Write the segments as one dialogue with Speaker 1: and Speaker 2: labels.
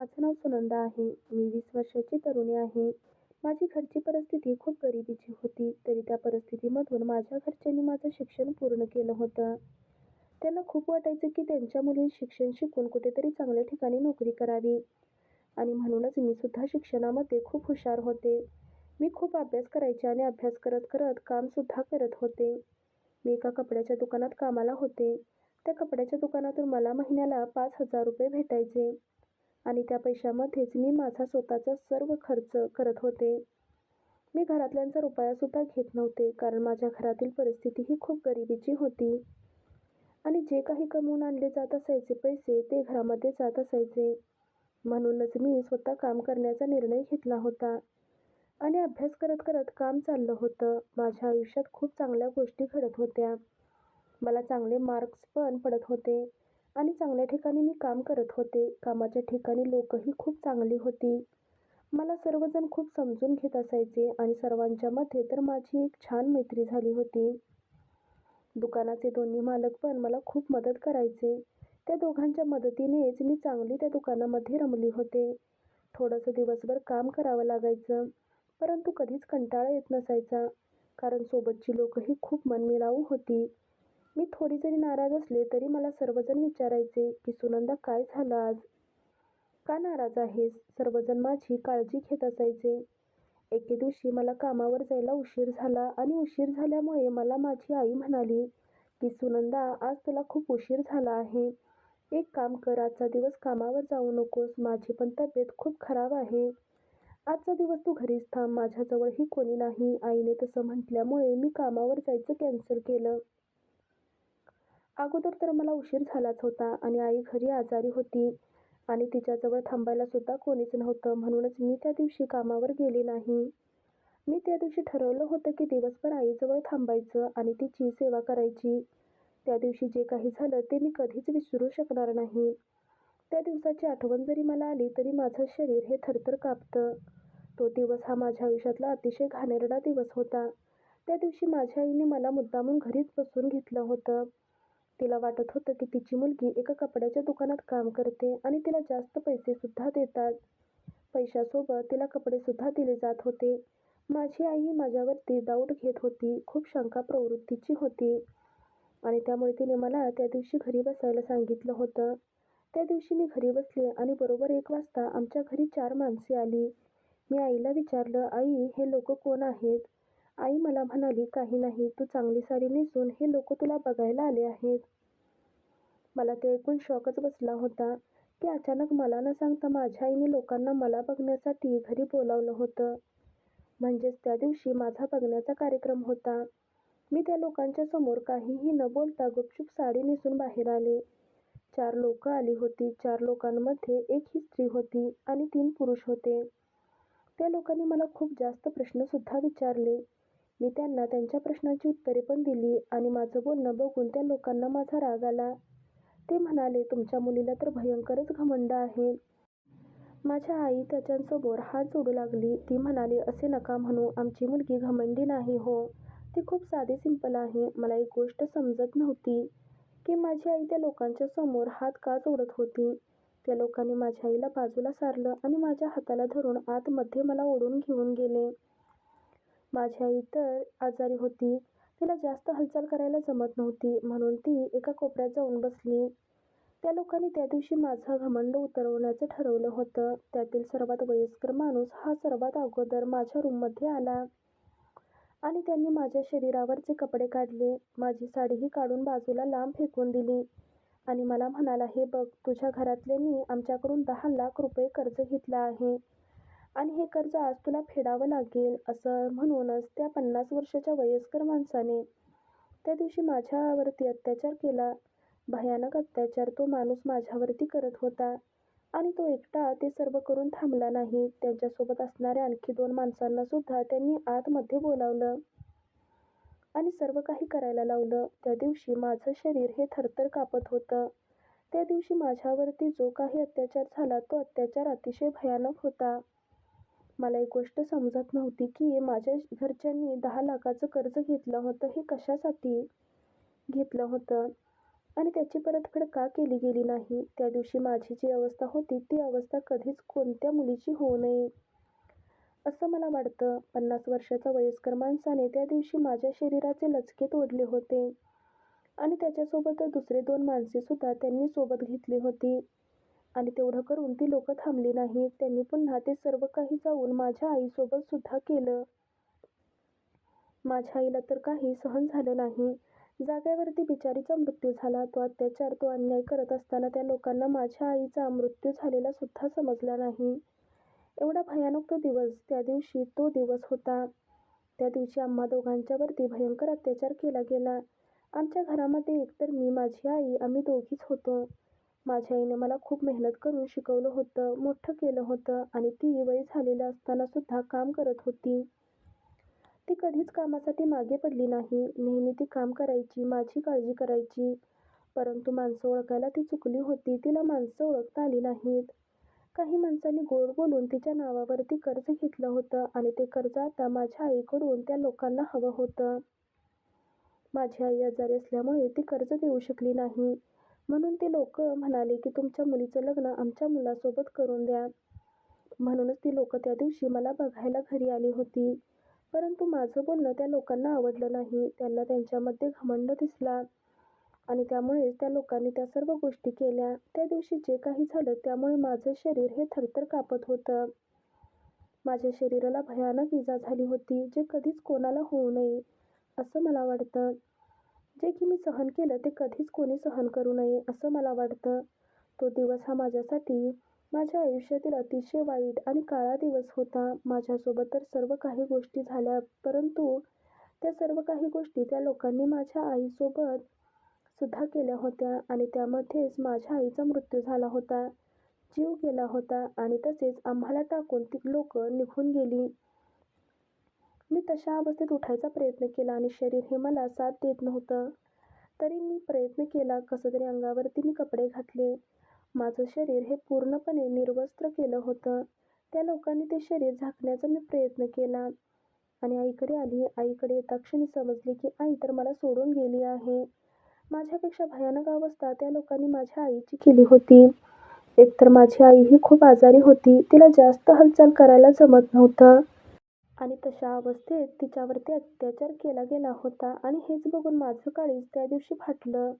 Speaker 1: माझं नाव सुनंदा आहे. मी वीस वर्षाची तरुणी आहे. माझी घरची परिस्थिती खूप गरिबीची होती. तरी त्या परिस्थितीमधून माझ्या घरच्यांनी माझं शिक्षण पूर्ण केलं होतं. त्यांना खूप वाटायचं की त्यांच्या मुली शिक्षण शिकून कुठेतरी चांगल्या ठिकाणी नोकरी करावी आणि म्हणूनच मी सुद्धा शिक्षणामध्ये खूप हुशार होते. मी खूप अभ्यास करायचे आणि अभ्यास करत करत कामसुद्धा करत होते. मी एका कपड्याच्या दुकानात कामाला होते. त्या कपड्याच्या दुकानातून मला महिन्याला पाच हजार रुपये भेटायचे आणि त्या पैशामध्येच मी माझा स्वतःचा सर्व खर्च करत होते. मी घरातल्यांचा रुपयासुद्धा घेत नव्हते कारण माझ्या घरातील परिस्थिती ही खूप गरिबीची होती आणि जे काही कमवून आणले जात असायचे पैसे ते घरामध्ये जात असायचे. म्हणूनच मी स्वतः काम करण्याचा निर्णय घेतला होता आणि अभ्यास करत करत काम चाललं होतं. माझ्या आयुष्यात खूप चांगल्या गोष्टी घडत होत्या. मला चांगले मार्क्स पण पडत होते आणि चांगल्या ठिकाणी मी काम करत होते. कामाच्या ठिकाणी लोकही खूप चांगली होती. मला सर्वजण खूप समजून घेत असायचे आणि सर्वांच्या मध्ये तर माझी एक छान मैत्री झाली होती. दुकानाचे दोन्ही मालक पण मला खूप मदत करायचे. त्या दोघांच्या मदतीनेच मी चांगली त्या दुकानामध्ये रमली होते. थोडंसं दिवसभर काम करावं लागायचं, परंतु कधीच कंटाळा येत नसायचा कारण सोबतची लोकही खूप मनमिळाऊ होती. मी थोडी जरी नाराज असले तरी मला सर्वजण विचारायचे की सुनंदा काय झालं आज? का नाराज आहेस? सर्वजण माझी काळजी घेत असायचे. एके दिवशी मला कामावर जायला उशीर झाला आणि उशीर झाल्यामुळे मला माझी आई म्हणाली की सुनंदा आज तुला खूप उशीर झाला आहे. एक काम कर आजचा दिवस कामावर जाऊ नकोस. माझी पण तब्येत खूप खराब आहे. आजचा दिवस तू घरीच थांब. माझ्याजवळही कोणी नाही. आईने तसं म्हटल्यामुळे मी कामावर जायचं कॅन्सल केलं. अगोदर तर मला उशीर झालाच होता आणि आई घरी आजारी होती आणि तिच्याजवळ थांबायलासुद्धा कोणीच नव्हतं. म्हणूनच मी त्या दिवशी कामावर गेले नाही. मी त्या दिवशी ठरवलं होतं की दिवसभर आईजवळ थांबायचं आणि तिची सेवा करायची. त्या दिवशी जे काही झालं ते मी कधीच विसरू शकणार नाही. त्या दिवसाची आठवण जरी मला आली तरी माझं शरीर हे थरथर कापतं. तो दिवस हा माझ्या आयुष्यातला अतिशय घाणेरडा दिवस होता. त्या दिवशी माझ्या आईने मला मुद्दामून घरीच बसून घेतलं होतं. तिला वाटत होतं की तिची मुलगी एका कपड्याच्या दुकानात काम करते आणि तिला जास्त पैसे सुद्धा देतात. पैशासोबत तिला कपडे सुद्धा दिले जात होते. माझी आई माझ्यावरती डाऊट घेत होती. खूप शंका प्रवृत्तीची होती आणि त्यामुळे तिने मला त्या दिवशी घरी बसायला सांगितलं होतं. त्या दिवशी मी घरी बसले आणि बरोबर एक वाजता आमच्या घरी चार माणसे आली. मी आईला विचारलं आई हे लोक कोण आहेत? आई मला म्हणाली काही नाही. तू चांगली साडी नेसून हे लोक तुला बघायला आले आहेत. मला ते ऐकून शॉकच बसला होता की अचानक मला न सांगता माझ्या आईने लोकांना मला बघण्यासाठी घरी बोलावलं होतं. म्हणजेच त्या दिवशी माझा बघण्याचा कार्यक्रम होता. मी त्या लोकांच्या समोर काहीही न बोलता गुपचूप साडी नेसून बाहेर आले. चार लोकं आली होती. चार लोकांमध्ये एक ही स्त्री होती आणि तीन पुरुष होते. त्या लोकांनी मला खूप जास्त प्रश्नसुद्धा विचारले. मी त्यांना त्यांच्या प्रश्नांची उत्तरे पण दिली आणि माझं बोलणं बघून त्या लोकांना माझा राग आला. ते म्हणाले तुमच्या मुलीला तर भयंकरच घमंड आहे. माझ्या आई त्याच्यांसमोर हात जोडू लागली. ती म्हणाली असे नका म्हणू. आमची मुलगी घमंडी नाही हो. ती खूप साधी सिंपल आहे. मला एक गोष्ट समजत नव्हती की माझी आई त्या लोकांच्या समोर हात का जोडत होती. त्या लोकांनी माझ्या आईला बाजूला सारलं आणि माझ्या हाताला धरून आतमध्ये मला ओढून घेऊन गेले. माझी आई तर आजारी होती. तिला जास्त हालचाल करायला जमत नव्हती. म्हणून ती एका कोपऱ्यात जाऊन बसली. त्या लोकांनी त्या दिवशी माझं घमंड उतरवण्याचं ठरवलं होतं. त्यातील सर्वात वयस्कर माणूस हा सर्वात अगोदर माझ्या रूममध्ये आला आणि त्यांनी माझ्या शरीरावरचे कपडे काढले. माझी साडीही काढून बाजूला लांब फेकून दिली आणि मला म्हणाला हे बघ तुझ्या घरातल्यांनी आमच्याकडून दहा लाख रुपये कर्ज घेतलं आहे आणि हे कर्ज आज तुला फेडावं लागेल. असं म्हणूनच त्या पन्नास वर्षाच्या वयस्कर माणसाने त्या दिवशी माझ्यावरती अत्याचार केला. भयानक अत्याचार तो माणूस माझ्यावरती करत होता आणि तो एकटा ते सर्व करून थांबला नाही. त्यांच्यासोबत असणाऱ्या आणखी दोन माणसांना सुद्धा त्यांनी आतमध्ये बोलावलं आणि सर्व काही करायला लावलं. त्या दिवशी माझं शरीर हे थरथर कापत होतं. त्या दिवशी माझ्यावरती जो काही अत्याचार झाला तो अत्याचार अतिशय भयानक होता. मला एक गोष्ट समजत नव्हती की माझ्या घरच्यांनी दहा लाखाचं कर्ज घेतलं होतं हे कशासाठी घेतलं होतं. आणि त्याची परतफेड का केली गेली नाही? त्या दिवशी माझी जी अवस्था होती ती अवस्था कधीच कोणत्या मुलीची होऊ नये, असं मला वाटतं. पन्नास वर्षाचा वयस्कर माणसाने त्या दिवशी माझ्या शरीराचे लचके तोडले होते आणि त्याच्यासोबतच दुसरे दोन माणसेसुद्धा त्यांनी सोबत घेतली होती. आणि तेवढं करून ती लोकं थांबली नाहीत. त्यांनी पुन्हा ते सर्व काही जाऊन माझ्या आईसोबतसुद्धा केलं. माझ्या आईला तर काही सहन झालं नाही. जाग्यावरती बिचारीचा मृत्यू झाला. तो अत्याचार, तो अन्याय करत असताना त्या लोकांना माझ्या आईचा मृत्यू झालेला सुद्धा समजला नाही. एवढा भयानक तो दिवस, त्या दिवशी तो दिवस होता. त्या दिवशी आम्हा दोघांच्यावरती भयंकर अत्याचार केला गेला. आमच्या घरामध्ये एकतर मी, माझी आई आम्ही दोघीच होतो. माझ्या आईने मला खूप मेहनत करून शिकवलं होतं, मोठं केलं होतं आणि ती वय झालेलं असतानासुद्धा काम करत होती. ती कधीच कामासाठी मागे पडली नाही. नेहमी ती काम करायची, माझी काळजी करायची. परंतु माणसं ओळखायला ती चुकली होती. तिला माणसं ओळखता आली नाहीत. काही माणसांनी गोड बोलून तिच्या नावावरती कर्ज घेतलं होतं आणि ते कर्ज आता माझ्या आईकडून त्या लोकांना हवं होतं. माझी आई आजारी असल्यामुळे ती कर्ज देऊ शकली नाही. म्हणून ती लोक म्हणाले की तुमच्या मुलीचं लग्न आमच्या मुलासोबत करून द्या. म्हणूनच ती लोकं त्या दिवशी मला बघायला घरी आली होती. परंतु माझं बोलणं त्या लोकांना आवडलं नाही. त्यांना त्यांच्यामध्ये घमंड दिसला आणि त्यामुळेच त्या लोकांनी त्या सर्व गोष्टी केल्या. त्या दिवशी जे काही झालं त्यामुळे माझं शरीर हे थरथर कापत होतं. माझ्या शरीराला भयानक इजा झाली होती, जे कधीच कोणाला होऊ नये, असं मला वाटतं. जे की मी सहन केलं ते कधीच कोणी सहन करू नये, असं मला वाटतं. तो दिवस हा माझ्यासाठी माझ्या आयुष्यातील अतिशय वाईट आणि काळा दिवस होता. माझ्यासोबत तर सर्व काही गोष्टी झाल्या, परंतु त्या सर्व काही गोष्टी त्या लोकांनी माझ्या आईसोबत सुद्धा केल्या होत्या आणि त्यामध्येच माझ्या आईचा मृत्यू झाला होता, जीव गेला होता आणि तसेच आम्हाला टाकून ती लोकं निघून गेली. मी तशा अवस्थेत उठायचा प्रयत्न केला आणि शरीर हे मला साथ देत नव्हतं. तरी मी प्रयत्न केला. कसं तरी अंगावरती मी कपडे घातले. माझं शरीर हे पूर्णपणे निर्वस्त्र केलं होतं. त्या लोकांनी ते शरीर झाकण्याचा मी प्रयत्न केला आणि आईकडे आली. आईकडे येताक्षणी समजले की आई तर मला सोडून गेली आहे. माझ्यापेक्षा भयानक अवस्था त्या लोकांनी माझ्या आईची केली होती. एकतर माझी आई ही खूप आजारी होती. तिला जास्त हालचाल करायला जमत नव्हतं. आणि तशा अवस्थेत तिच्यावरती अत्याचार केला गेला होता आणि हेच बघून माझं काळीज त्या दिवशी फाटलं.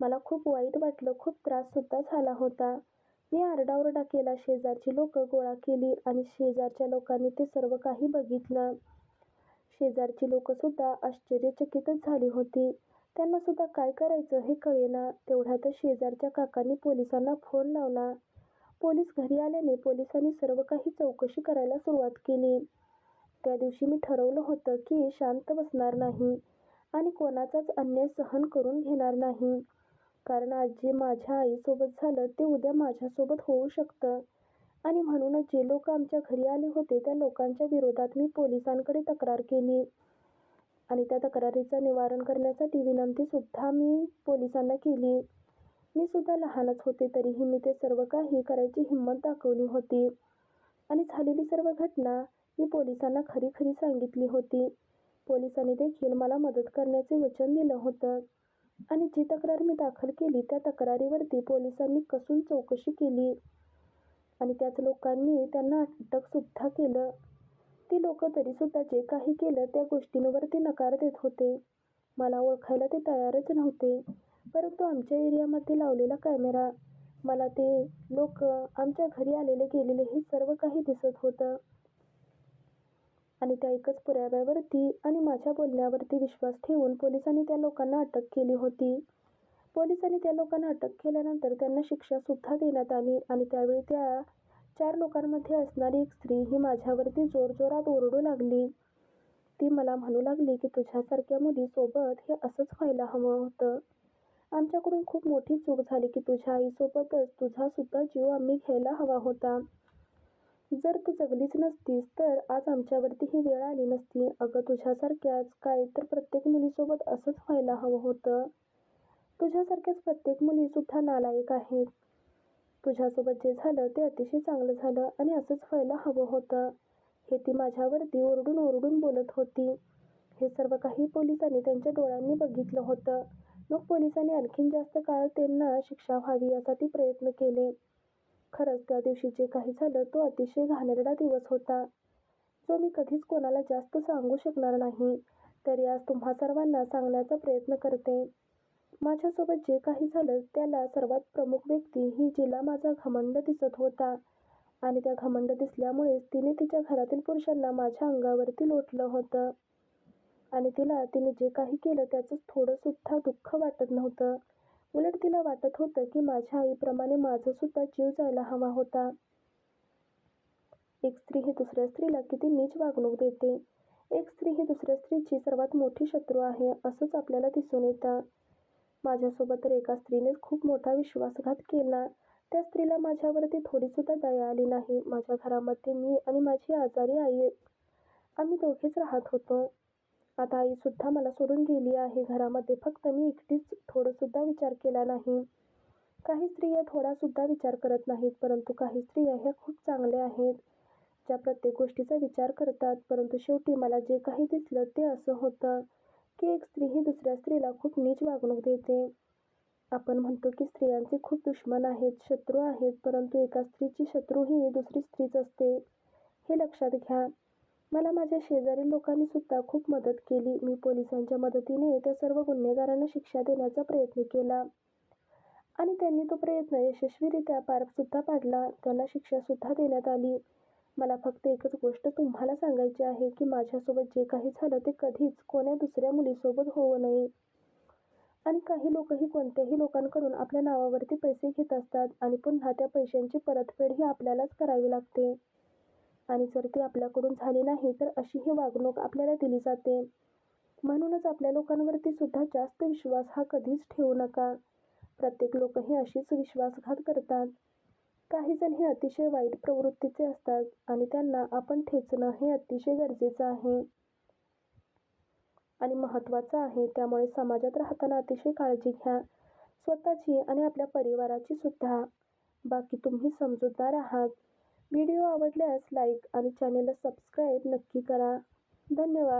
Speaker 1: मला खूप वाईट वाटलं. खूप त्राससुद्धा झाला होता. मी आरडाओरडा केला. शेजारची लोकं गोळा केली आणि शेजारच्या लोकांनी ते सर्व काही बघितलं. शेजारची लोकंसुद्धा आश्चर्यचकितच झाली होती. त्यांनासुद्धा काय करायचं हे कळेना. तेवढ्यातच शेजारच्या काकांनी पोलिसांना फोन लावला. पोलीस घरी आल्याने पोलिसांनी सर्व काही चौकशी करायला सुरुवात केली. त्या दिवशी मी ठरवलं होतं की शांत बसणार नाही आणि कोणाचाच अन्याय सहन करून घेणार नाही. कारण आज जे माझ्या आईसोबत झालं ते उद्या माझ्यासोबत होऊ शकतं आणि म्हणूनच जे लोक आमच्या घरी आले होते त्या लोकांच्या विरोधात मी पोलिसांकडे तक्रार केली आणि त्या तक्रारीचं निवारण करण्यासाठी विनंतीसुद्धा मी पोलिसांना केली. मी सुद्धा लहानच होते तरीही मी ते सर्व काही करायची हिंमत दाखवली होती आणि झालेली सर्व घटना मी पोलिसांना खरी खरी सांगितली होती. पोलिसांनी देखील मला मदत करण्याचे वचन दिलं होतं आणि जी तक्रार मी दाखल केली त्या तक्रारीवरती पोलिसांनी कसून चौकशी केली आणि त्याच लोकांनी त्यांना अटकसुद्धा केलं. ती लोकं तरीसुद्धा जे काही केलं त्या गोष्टींवरती नकार देत होते. मला ओळखायला ते तयारच नव्हते. परंतु आमच्या एरियामध्ये लावलेला कॅमेरा, मला ते लोकं आमच्या घरी आलेले गेलेले हे सर्व काही दिसत होतं. आणि त्या एकच पुराव्यावरती आणि माझ्या बोलण्यावरती विश्वास ठेवून पोलिसांनी त्या लोकांना अटक केली होती. पोलिसांनी त्या लोकांना अटक केल्यानंतर त्यांना शिक्षासुद्धा देण्यात आली आणि त्यावेळी त्या चार लोकांमध्ये असणारी एक स्त्री ही माझ्यावरती जोरजोरात ओरडू लागली. ती मला म्हणू लागली की तुझ्यासारख्या मुलीसोबत हे असंच व्हायला हवं होतं. आमच्याकडून खूप मोठी चूक झाली की तुझ्या आईसोबतच तुझासुद्धा जीव आम्ही घ्यायला हवा होता. जर तू जगलीच नसतीस तर आज आमच्यावरती ही वेळ आली नसती. अगं तुझ्यासारख्याच काय तर प्रत्येक मुलीसोबत असंच व्हायला हवं होतं. तुझ्यासारख्याच प्रत्येक मुलीसुद्धा नालायक आहेत. तुझ्यासोबत जे झालं ते अतिशय चांगलं झालं आणि असंच व्हायला हवं होतं. हे ती माझ्यावरती ओरडून ओरडून बोलत होती. हे सर्व काही पोलिसांनी त्यांच्या डोळ्यांनी बघितलं होतं. मग पोलिसांनी आणखीन जास्त काळ त्यांना शिक्षा व्हावी यासाठी प्रयत्न केले. खरंच त्या दिवशी जे काही झालं तो अतिशय घाणेरडा दिवस होता, जो मी कधीच कोणाला जास्त सांगू शकणार नाही. तरी आज तुम्हा सर्वांना सांगण्याचा प्रयत्न करते. माझ्यासोबत जे काही झालं त्याला सर्वात प्रमुख व्यक्ती ही जिला माझा घमंड दिसत होता आणि त्या घमंड दिसल्यामुळेच तिने तिच्या घरातील पुरुषांना माझ्या अंगावरती लोटलं होतं. आणि तिला तिने जे काही केलं त्याचं थोडंसुद्धा दुःख वाटत नव्हतं. उलट तिला वाटत होतं की माझ्या आईप्रमाणे माझा सुद्धा जीव जायला हवा होता. एक स्त्री ही दुसऱ्या स्त्रीला किती नीच वागणूक देते. एक स्त्री ही दुसऱ्या स्त्रीची सर्वात मोठी शत्रू आहे असंच आपल्याला दिसून येतं. माझ्यासोबत तर एका स्त्रीने खूप मोठा विश्वासघात केला. त्या स्त्रीला माझ्यावरती थोडीसुद्धा दया आली नाही. माझ्या घरामध्ये मी आणि माझी आजारी आई आम्ही दोघेच राहत होतो. आता आईसुद्धा मला सोडून गेली आहे घरामध्ये फक्त मी एकटीच थोडंसुद्धा विचार केला नाही. काही स्त्रिया थोडासुद्धा विचार करत नाहीत परंतु काही स्त्रिया ह्या खूप चांगल्या आहेत, ज्या प्रत्येक गोष्टीचा विचार करतात. परंतु शेवटी मला जे काही दिसलं ते असं होतं की एक स्त्री ही दुसऱ्या स्त्रीला खूप नीच वागणूक देते. आपण म्हणतो की स्त्रियांचे खूप दुश्मन आहेत, शत्रू आहेत परंतु एका स्त्रीची शत्रू ही दुसरी स्त्रीच असते, हे लक्षात घ्या. मला माझ्या शेजारील लोकांनी सुद्धा खूप मदत केली. मी पोलिसांच्या मदतीने त्या सर्व गुन्हेगारांना शिक्षा देण्याचा प्रयत्न केला आणि त्यांनी तो प्रयत्न यशस्वीरित्या पारसुद्धा पाडला. त्यांना शिक्षासुद्धा देण्यात आली. मला फक्त एकच गोष्ट तुम्हाला सांगायची आहे की माझ्यासोबत जे काही झालं ते कधीच कोण्या दुसऱ्या मुलीसोबत होऊ नये. आणि काही लोकही कोणत्याही लोकांकडून आपल्या नावावरती पैसे घेत असतात आणि पुन्हा त्या पैशांची परतफेड ही आपल्यालाच करावी लागते. आणि जर ती आपल्याकडून झाली नाही तर अशी ही वागणूक आपल्याला दिली जाते. म्हणूनच आपल्या लोकांवरती सुद्धा जास्त विश्वास हा कधीच ठेवू नका. प्रत्येक लोक हे अशीच विश्वासघात करतात. काही जण हे अतिशय वाईट प्रवृत्तीचे असतात आणि त्यांना आपण ठेचणं हे अतिशय गरजेचं आहे. आणि महत्त्वाचं आहे. त्यामुळे समाजात राहताना अतिशय काळजी घ्या. स्वतःची आणि आपल्या परिवाराची सुद्धा. बाकी तुम्ही समजूतदार आहात. व्हिडिओ आवडल्यास लाईक आणि चॅनेलला सबस्क्राईब नक्की करा. धन्यवाद.